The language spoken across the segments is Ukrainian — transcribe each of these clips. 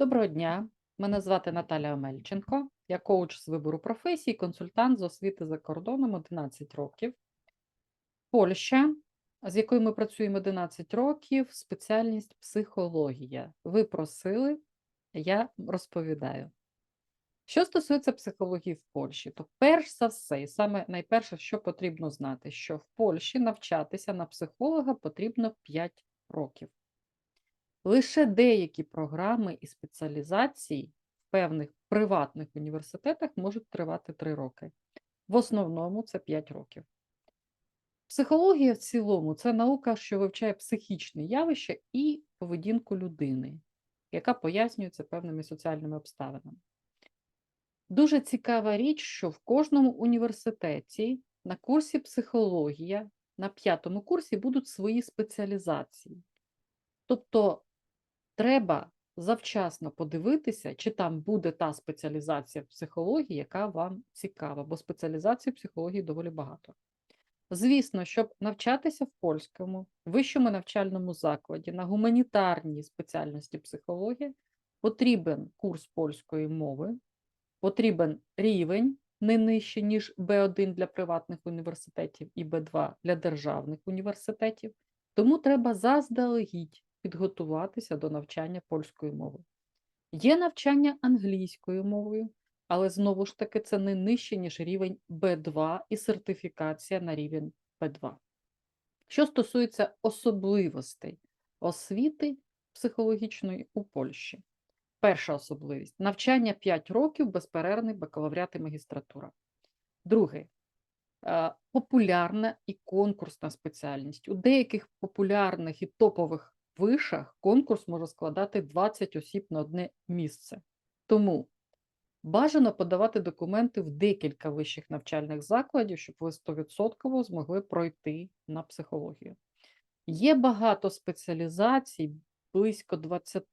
Доброго дня, мене звати Наталя Омельченко. Я коуч з вибору професій, консультант з освіти за кордоном 11 років. Польща, з якою ми працюємо 11 років, спеціальність психологія. Ви просили, я розповідаю. Що стосується психології в Польщі, то перш за все, і саме найперше, що потрібно знати, що в Польщі навчатися на психолога потрібно 5 років. Лише деякі програми і спеціалізації в певних приватних університетах можуть тривати 3 роки. В основному це 5 років. Психологія в цілому це наука, що вивчає психічні явища і поведінку людини, яка пояснюється певними соціальними обставинами. Дуже цікава річ, що в кожному університеті на курсі психологія на п'ятому курсі будуть свої спеціалізації. Тобто треба завчасно подивитися, чи там буде та спеціалізація в психології, яка вам цікава, бо спеціалізацій в психології доволі багато. Звісно, щоб навчатися в польському вищому навчальному закладі на гуманітарній спеціальності психології, потрібен курс польської мови, потрібен рівень не нижче, ніж Б1 для приватних університетів і Б2 для державних університетів, тому треба заздалегідь підготуватися до навчання польської мови. Є навчання англійською мовою, але знову ж таки це не нижче, ніж рівень Б2 і сертифікація на рівень Б2. Що стосується особливостей освіти психологічної у Польщі, перша особливість навчання 5 років безперервний бакалавріат і магістратура. Друге е, популярна і конкурсна спеціальність. У деяких популярних і топових вишах конкурс може складати 20 осіб на одне місце. Тому бажано подавати документи в декілька вищих навчальних закладів, щоб ви 100% змогли пройти на психологію. Є багато спеціалізацій, близько 20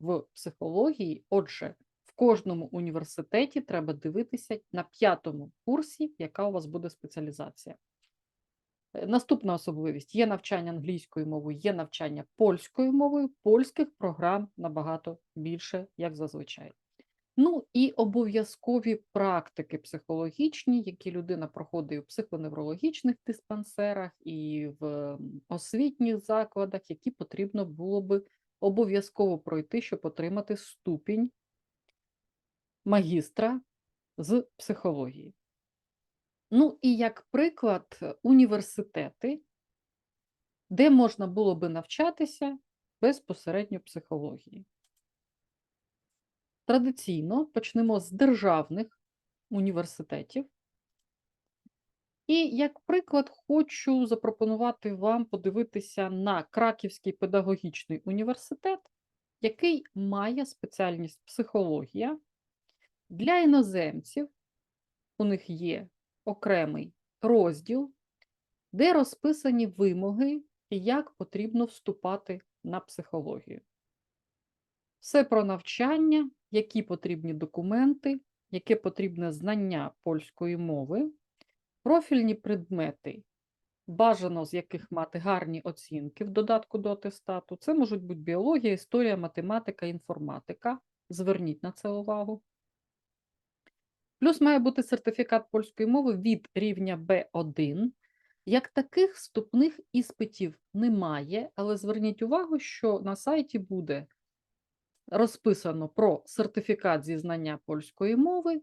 в психології. Отже, в кожному університеті треба дивитися на п'ятому курсі, яка у вас буде спеціалізація. Е, Наступна особливість: є навчання англійською мовою, є навчання польською мовою, польських програм набагато більше, як зазвичай. Ну і обов'язкові практики психологічні, які людина проходить у психоневрологічних диспансерах і в освітніх закладах, які потрібно було би обов'язково пройти, щоб отримати ступінь магістра з психології. Ну і як приклад, е, університети, де можна було би навчатися безпосередньо психології. Традиційно почнемо з державних університетів. І як приклад хочу запропонувати вам подивитися на Краківський педагогічний університет, який має спеціальність психологія. Для іноземців у них є окремий розділ, де розписані вимоги, як потрібно вступати на психологію. Все про навчання, які потрібні документи, яке потрібне знання польської мови, профільні предмети, бажано з яких мати гарні оцінки в додатку до атестату. Це можуть бути біологія, історія, математика, інформатика. Зверніть на це увагу. Плюс має бути сертифікат польської мови від рівня B1. Як таких вступних іспитів немає, але зверніть увагу, що на сайті буде розписано про сертифікат зі знання польської мови,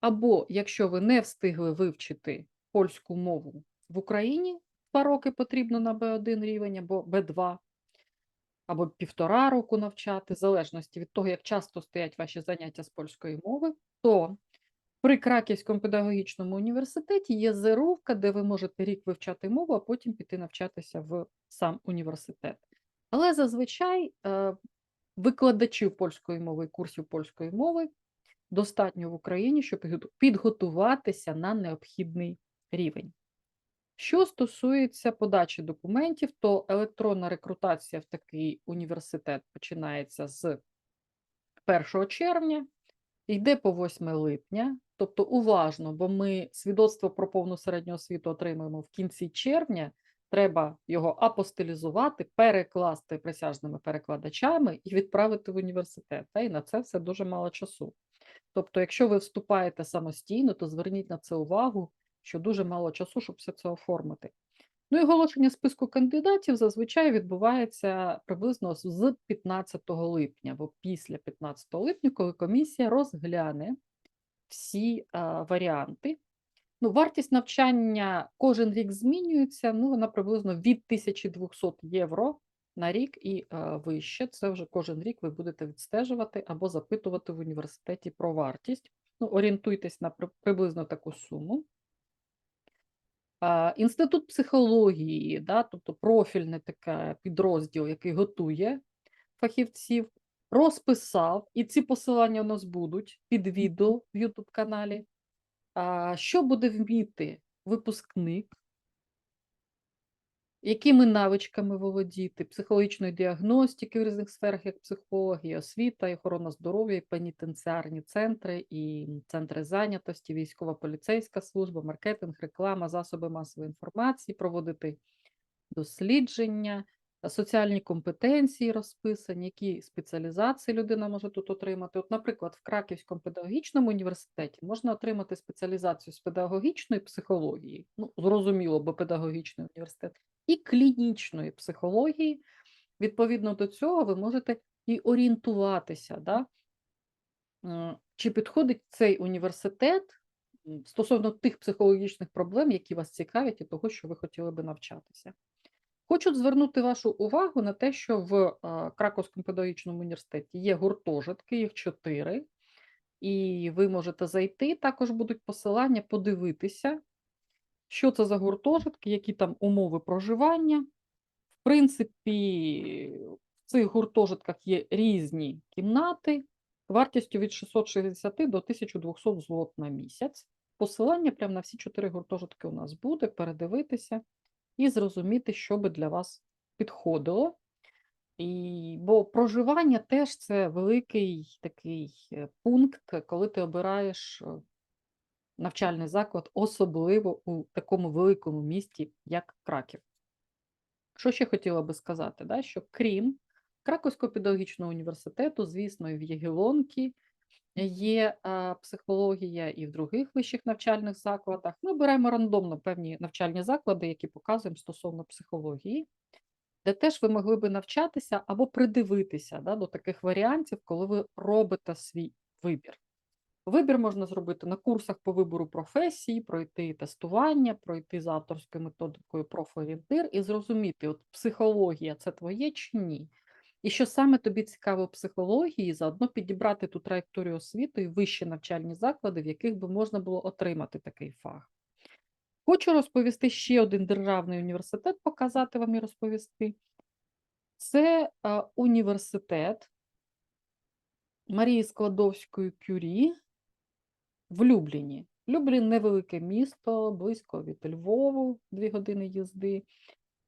або якщо ви не встигли вивчити польську мову в Україні, два роки потрібно на B1 рівень або B2, або півтора року навчати, в залежності від того, як часто стоять ваші заняття з польської мови, то при Краківському педагогічному університеті є зеровка, де ви можете рік вивчати мову, а потім піти навчатися в сам університет. Але зазвичай е, викладачів польської мови, курсів польської мови достатньо в Україні, щоб підготуватися на необхідний рівень. Що стосується подачі документів, то електронна рекрутація в такий університет починається з 1 червня, йде по 8 липня. Тобто уважно, бо ми свідоцтво про повну середню освіту отримаємо в кінці червня, Треба його апостилізувати, перекласти присяжними перекладачами і відправити в університет. Та, і на це все дуже мало часу. Тобто, якщо ви вступаєте самостійно, то зверніть на це увагу, що дуже мало часу, щоб все це оформити. Ну і оголошення списку кандидатів зазвичай відбувається приблизно з 15 липня, або після 15 липня, коли комісія розгляне всі варіанти. Ну, вартість навчання кожен рік змінюється. Ну, вона приблизно від 1200 євро на рік і вище. Це вже кожен рік ви будете відстежувати або запитувати в університеті про вартість. Ну, орієнтуйтесь на при- приблизно таку суму. Інститут психології, да, тобто профільний такий підрозділ, який готує фахівців, розписав, і ці посилання у нас будуть під відео в YouTube каналі. Що буде вміти випускник, якими навичками володіти, психологічної діагностики в різних сферах, як психологія, освіта, і охорона здоров'я, і пенітенціарні центри, і центри зайнятості, військово-поліцейська служба, маркетинг, реклама, засоби масової інформації, проводити дослідження, соціальні компетенції розписані, які спеціалізації людина може тут отримати. От, наприклад, в Краківському педагогічному університеті можна отримати спеціалізацію з педагогічної психології, ну, зрозуміло, бо педагогічний університет, і клінічної психології. Відповідно до цього, ви можете і орієнтуватися, да? чи підходить цей університет стосовно тих психологічних проблем, які вас цікавлять, і того, що ви хотіли би навчатися. Хочу звернути вашу увагу на те, що в Краковському педагогічному університеті є гуртожитки, їх чотири, і ви можете зайти, також будуть посилання, подивитися, що це за гуртожитки, які там умови проживання. В принципі, в цих гуртожитках є різні кімнати вартістю від 660 до 1200 злот на місяць. Посилання прямо на всі чотири гуртожитки у нас буде, передивитися і зрозуміти, що би для вас підходило. І, бо проживання теж це великий такий е, пункт, коли ти обираєш е, навчальний заклад, особливо у такому великому місті, як Краків. Що ще хотіла би сказати, да? що крім Краковського педагогічного університету, звісно, і в Єгелонкі є психологія і в других вищих навчальних закладах. Ми беремо рандомно певні навчальні заклади, які показуємо стосовно психології, де теж ви могли би навчатися або придивитися да, до таких варіантів, коли ви робите свій вибір. Вибір можна зробити на курсах по вибору професії, пройти тестування, пройти за авторською методикою профорієнтир і зрозуміти, от психологія це твоє чи ні. І що саме тобі цікаво в психології, заодно підібрати ту траєкторію освіти і вищі навчальні заклади, в яких би можна було отримати такий фах. Хочу розповісти ще один державний університет, показати вам і розповісти. Це університет Марії Складовської Кюрі в Любліні. Люблін невелике місто, близько від Львову, дві години їзди.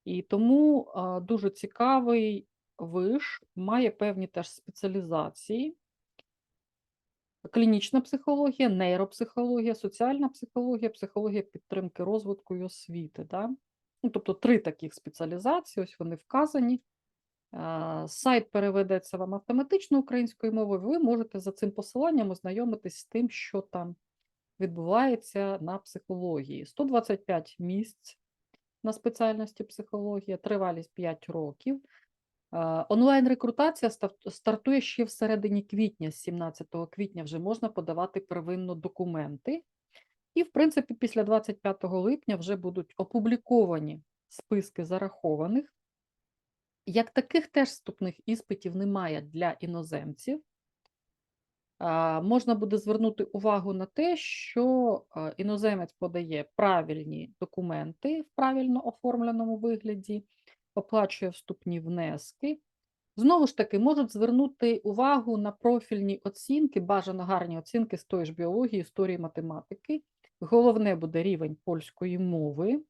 І тому дуже цікавий виш, має певні теж спеціалізації. Клінічна психологія, нейропсихологія, соціальна психологія, психологія підтримки розвитку і освіти. Да? Ну, тобто три таких спеціалізації, ось вони вказані. Сайт переведеться вам автоматично українською мовою. Ви можете за цим посиланням ознайомитись з тим, що там відбувається на психології. 125 місць на спеціальності психологія, тривалість 5 років. Е, Онлайн-рекрутація стартує ще в середині квітня, з 17 квітня вже можна подавати первинно документи. І, в принципі, після 25 липня вже будуть опубліковані списки зарахованих. Як таких теж вступних іспитів немає для іноземців, можна буде звернути увагу на те, що іноземець подає правильні документи в правильно оформленому вигляді, оплачує вступні внески. Знову ж таки, можуть звернути увагу на профільні оцінки, бажано гарні оцінки з тої ж біології, історії, математики. Головне буде рівень польської мови.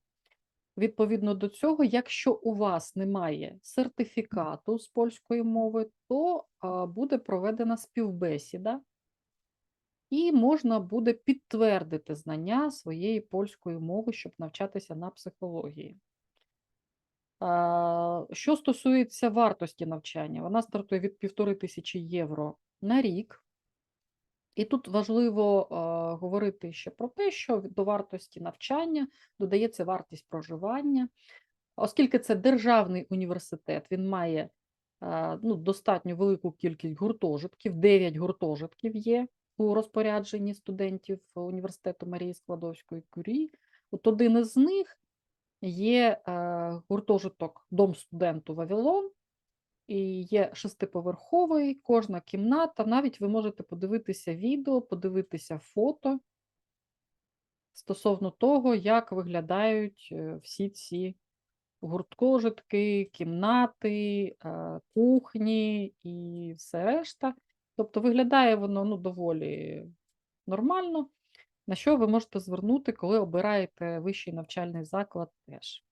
Відповідно до цього, якщо у вас немає сертифікату з польської мови, то буде проведена співбесіда, і можна буде підтвердити знання своєї польської мови, щоб навчатися на психології. Що стосується вартості навчання, вона стартує від півтори тисячі євро на рік. І тут важливо говорити ще про те, що до вартості навчання додається вартість проживання. Оскільки це державний університет, він має ну, достатньо велику кількість гуртожитків, 9 гуртожитків є у розпорядженні студентів університету Марії Складовської Курії. От один із них є е, гуртожиток Дом студенту Вавилон, і є шестиповерховий, кожна кімната. Навіть ви можете подивитися відео, подивитися фото стосовно того, як виглядають е, всі ці гуртожитки, кімнати, е, кухні і все решта. Тобто виглядає воно ну, доволі нормально, на що ви можете звернути, коли обираєте вищий навчальний заклад теж.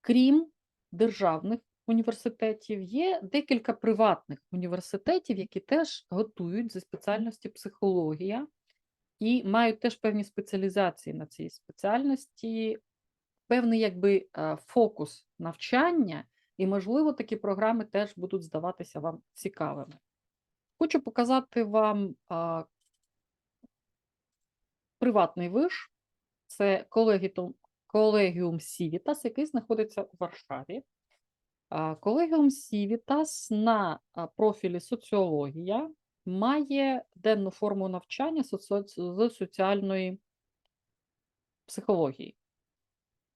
Крім державних університетів, є декілька приватних університетів, які теж готують зі спеціальності психологія і мають теж певні спеціалізації на цій спеціальності, певний якби е, фокус навчання, і, можливо, такі програми теж будуть здаватися вам цікавими. Хочу показати вам а, приватний виш, це колегіум Сівітас, який знаходиться у Варшаві. Колегіум Сівітас на профілі соціологія має денну форму навчання з соціальної психології.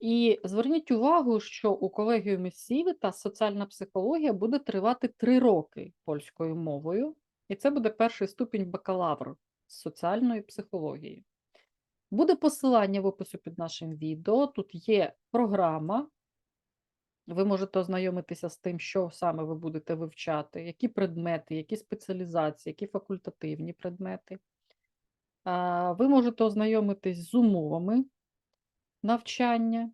І зверніть увагу, що у колегіумі Сівіта соціальна психологія буде тривати три роки польською мовою, і це буде перший ступінь бакалавр з соціальної психології. Буде посилання в описі під нашим відео. Тут є програма. Ви можете ознайомитися з тим, що саме ви будете вивчати, які предмети, які спеціалізації, які факультативні предмети. Ви можете ознайомитись з умовами навчання,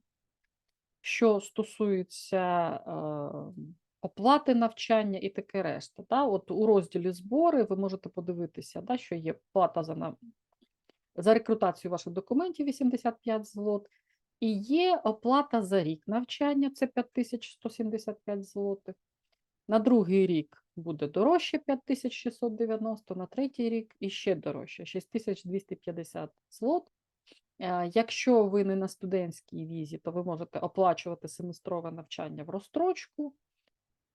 що стосується оплати навчання і таке решта. От у розділі збори ви можете подивитися, що є плата за. За рекрутацію ваших документів 85 злот, і є оплата за рік навчання, це 5175 злотих. На другий рік буде дорожче 5690, на третій рік іще дорожче 6250 злот. Е, Якщо ви не на студентській візі, то ви можете оплачувати семестрове навчання в розстрочку.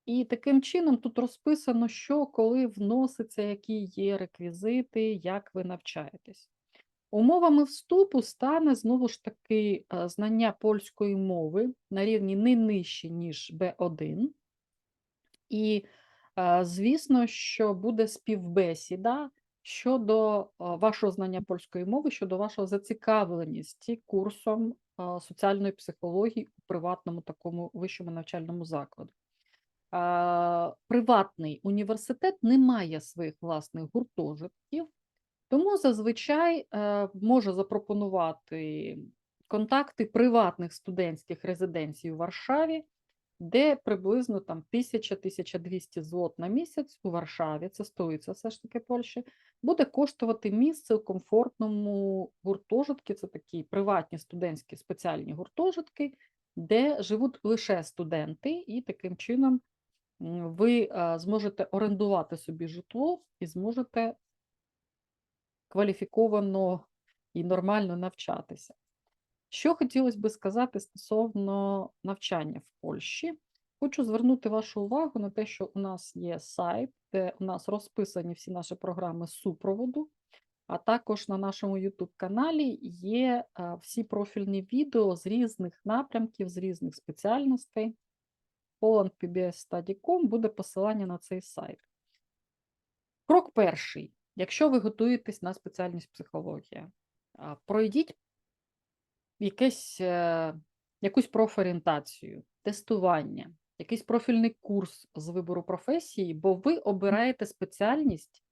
І таким чином тут розписано, що коли вноситься, які є реквізити, як ви навчаєтесь. Умовами вступу стане знову ж таки е, знання польської мови на рівні не нижче, ніж B1. І, е, звісно, що буде співбесіда щодо е, вашого знання польської мови, щодо вашого зацікавленості курсом соціальної психології у приватному такому вищому навчальному закладу. Е, Приватний університет не має своїх власних гуртожитків, тому зазвичай е, може запропонувати контакти приватних студентських резиденцій у Варшаві, де приблизно там 1000-1200 злот на місяць у Варшаві, це столиця все ж таки Польщі, буде коштувати місце у комфортному гуртожитку. Це такі приватні студентські спеціальні гуртожитки, де живуть лише студенти, і таким чином ви е, зможете орендувати собі житло і зможете кваліфіковано і нормально навчатися. Що хотілося би сказати стосовно навчання в Польщі, хочу звернути вашу увагу на те, що у нас є сайт, де у нас розписані всі наші програми супроводу, а також на нашому YouTube-каналі є всі профільні відео з різних напрямків, з різних спеціальностей. polandpbsstudy.com буде посилання на цей сайт. Крок перший. Якщо ви готуєтесь на спеціальність психологія, пройдіть якесь, е, якусь профорієнтацію, тестування, якийсь профільний курс з вибору професії, бо ви обираєте спеціальність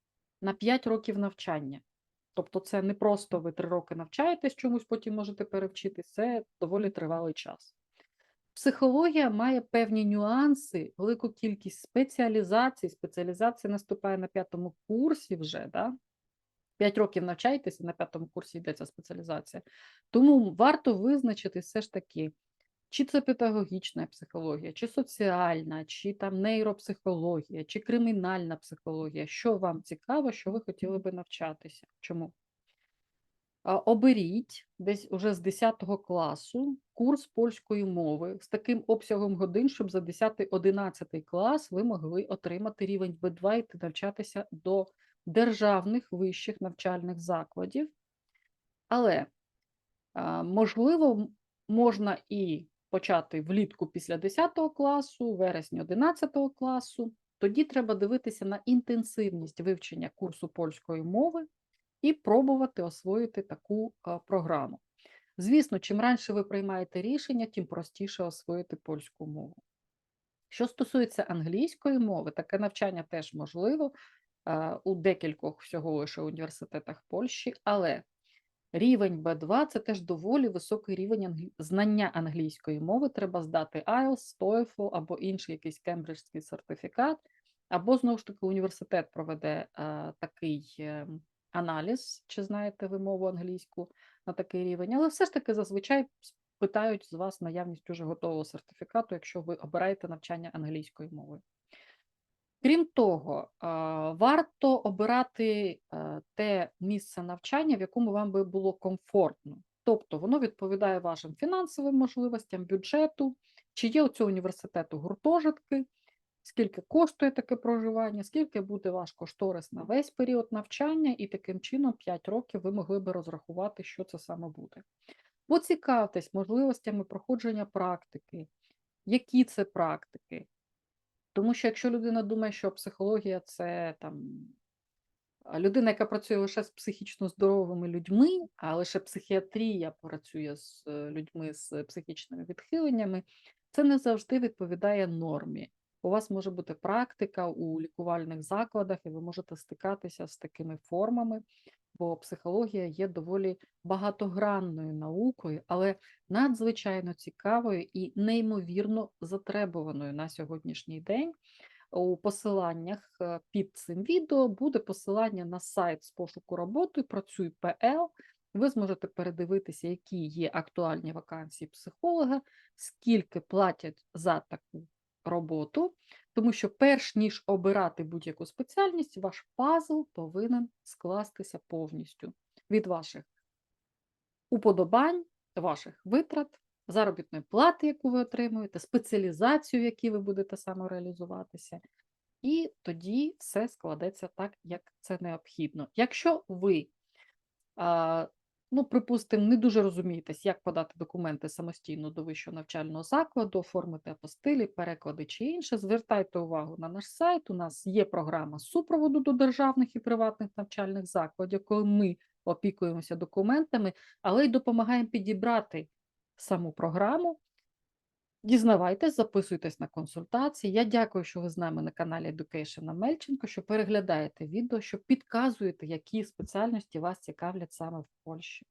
на 5 років навчання. Тобто це не просто ви 3 роки навчаєтесь чомусь, потім можете перевчитись, це доволі тривалий час. Психологія має певні нюанси, велику кількість спеціалізацій. Спеціалізація наступає на п'ятому курсі вже, да? 5 років навчаєтеся, на п'ятому курсі йдеться спеціалізація. Тому варто визначити все ж таки, Чи це педагогічна психологія, чи соціальна, чи там нейропсихологія, чи кримінальна психологія. Що вам цікаво, що ви хотіли би навчатися? Чому? Оберіть десь уже з 10 класу курс польської мови з таким обсягом годин, щоб за 10-11 клас ви могли отримати рівень B2 і навчатися до державних вищих навчальних закладів. Але, можливо, можна і почати влітку після 10 класу, вересні 11 класу. Тоді треба дивитися на інтенсивність вивчення курсу польської мови і пробувати освоїти таку програму. Звісно, чим раніше ви приймаєте рішення, тим простіше освоїти польську мову. Що стосується англійської мови, таке навчання теж можливо у декількох всього лише університетах Польщі, але рівень B2 – це теж доволі високий рівень англі... знання англійської мови. Треба здати IELTS, TOEFL або інший якийсь кембриджський сертифікат, або знову ж таки університет проведе такий е, аналіз, чи знаєте ви мову англійську на такий рівень, але все ж таки зазвичай питають з вас наявність уже готового сертифікату, якщо ви обираєте навчання англійською мовою. Крім того, варто обирати е, те місце навчання, в якому вам би було комфортно. Тобто воно відповідає вашим фінансовим можливостям, бюджету, чи є у цього університету гуртожитки, скільки коштує таке проживання, скільки буде ваш кошторис на весь період навчання, і таким чином 5 років ви могли би розрахувати, що це саме буде. Поцікавтесь можливостями проходження практики, які це практики. Тому що якщо людина думає, що психологія це там людина, яка працює лише з психічно здоровими людьми, а лише психіатрія працює з е, людьми з психічними відхиленнями, це не завжди відповідає нормі. У вас може бути практика у лікувальних закладах, і ви можете стикатися з такими формами, бо психологія є доволі багатогранною наукою, але надзвичайно цікавою і неймовірно затребуваною на сьогоднішній день. У посиланнях е, під цим відео буде посилання на сайт з пошуку роботи Працюй.пл. Ви зможете передивитися, які є актуальні вакансії психолога, скільки платять за таку роботу, тому що перш ніж обирати будь-яку спеціальність, ваш пазл повинен скластися повністю від ваших уподобань, ваших витрат, заробітної плати, яку ви отримуєте, спеціалізацію, в якій ви будете самореалізуватися. І тоді все складеться так, як це необхідно. Якщо ви, ну, припустимо, не дуже розумієтесь, як подати документи самостійно до вищого навчального закладу, оформити апостилі, переклади чи інше, звертайте увагу на наш сайт. У нас є програма супроводу до державних і приватних навчальних закладів, коли ми опікуємося документами, але й допомагаємо підібрати саму програму. Дізнавайтесь, записуйтесь на консультації. Я дякую, що ви з нами на каналі Education Мельченко, що переглядаєте відео, що підказуєте, які спеціальності вас цікавлять саме в Польщі.